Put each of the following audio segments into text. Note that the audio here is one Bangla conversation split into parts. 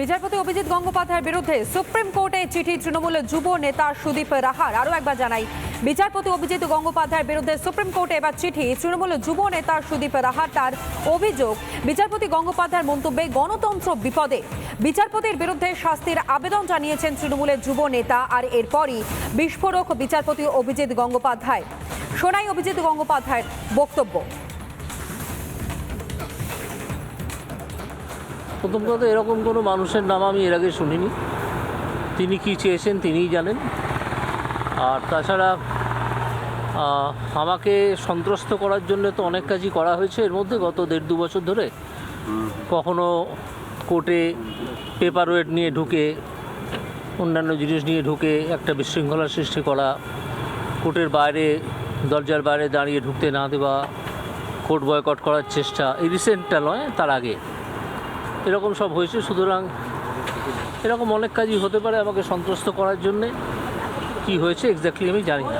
বিচারপতি অভিজিৎ গঙ্গোপাধ্যায়ের বিরুদ্ধে সুপ্রিম কোর্টে চিঠি তৃণমূলের যুব নেতা সুদীপ রাহার। আরও একবার জানাই, বিচারপতি অভিজিৎ গঙ্গোপাধ্যায়ের বিরুদ্ধে সুপ্রিম কোর্টে এবার চিঠি তৃণমূলের যুব নেতা সুদীপ রাহার তার অভিযোগ। বিচারপতি গঙ্গোপাধ্যায়ের মন্তব্যে গণতন্ত্র বিপদে। বিচারপতির বিরুদ্ধে শাস্তির আবেদন জানিয়েছেন তৃণমূলের যুব নেতা আর এরপরই বিস্ফোরক বিচারপতি অভিজিৎ গঙ্গোপাধ্যায়। শোনাই অভিজিৎ গঙ্গোপাধ্যায়ের বক্তব্য। প্রথম কথা এরকম কোনো মানুষের নাম আমি এর আগে শুনিনি। তিনি কি চেয়েছেন তিনিই জানেন। আর তাছাড়া আমাকে সন্ত্রস্ত করার জন্য তো অনেক কাজই করা হয়েছে। এর মধ্যে গত দেড় দু বছর ধরে কখনো কোর্টে পেপার ওয়েট নিয়ে ঢুকে, অন্যান্য জিনিস নিয়ে ঢুকে একটা বিশৃঙ্খলা সৃষ্টি করা, কোর্টের বাইরে, দরজার বাইরে দাঁড়িয়ে ঢুকতে না দেওয়া, কোর্ট বয়কট করার চেষ্টা, এই রিসেন্টটা নয়, তার আগে। এরকম সব হয়েছে, সুতরাং এরকম অনেক কাজই হতে পারে আমাকে সন্ত্রস্ত করার জন্যে। কি হয়েছে এক্স্যাক্টলি আমি জানি না।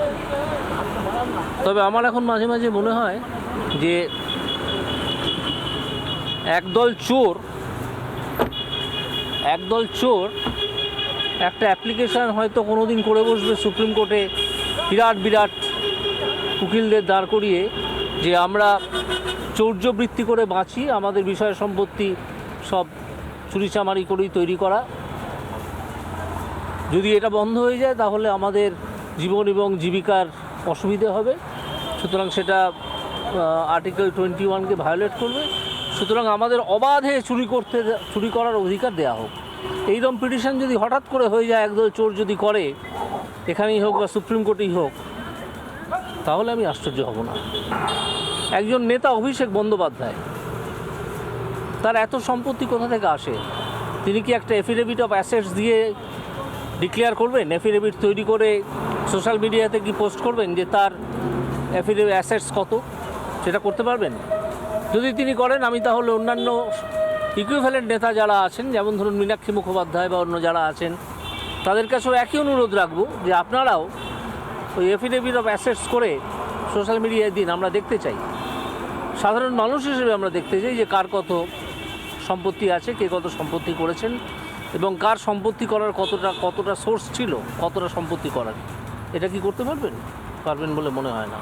তবে আমার এখন মাঝে মাঝে মনে হয় যে একদল চোর একদল চোর একটা অ্যাপ্লিকেশান হয়তো কোনো দিন করে বসবে সুপ্রিম কোর্টে বিরাট বিরাট উকিলদের দাঁড় করিয়ে যে আমরা চৌর্যবৃত্তি করে বাঁচি, আমাদের বিষয় সম্পত্তি সব চুরিচামারি করেই তৈরি করা। যদি এটা বন্ধ হয়ে যায়, তাহলে আমাদের জীবন এবং জীবিকার অসুবিধে হবে। সুতরাং সেটা আর্টিকেল টোয়েন্টি ওয়ানকে ভায়োলেট করবে। সুতরাং আমাদের অবাধে চুরি করতে, চুরি করার অধিকার দেওয়া হোক। এইরকম পিটিশন যদি হঠাৎ করে হয়ে যায়, একদল চোর যদি করে, এখানেই হোক বা সুপ্রিম কোর্টেই হোক, তাহলে আমি আশ্চর্য হব না। একজন নেতা অভিষেক বন্দ্যোপাধ্যায় তার এত সম্পত্তি কোথা থেকে আসে? তিনি কি একটা এফিডেভিট অফ অ্যাসেটস দিয়ে ডিক্লেয়ার করবেন? এফিডেভিট তৈরি করে সোশ্যাল মিডিয়াতে কি পোস্ট করবেন যে তার এফিডেভিট অ্যাসেটস কত? সেটা করতে পারবেন? যদি তিনি করেন, আমি তাহলে অন্যান্য ইকুইভ্যালেন্ট নেতা যারা আছেন, যেমন ধরুন মীনাক্ষী মুখোপাধ্যায় বা অন্য যারা আছেন, তাদের কাছেও একই অনুরোধ রাখব যে আপনারাও ওই এফিডেভিট অফ অ্যাসেটস করে সোশ্যাল মিডিয়ায় দিন, আমরা দেখতে চাই। সাধারণ মানুষ হিসেবে আমরা দেখতে চাই যে কার কত সম্পত্তি আছে, কে কত সম্পত্তি করেছেন এবং কার সম্পত্তি করার কতটা কতটা সোর্স ছিল, কতটা সম্পত্তি করার, এটা কি করতে পারবেন? পারবেন বলে মনে হয় না।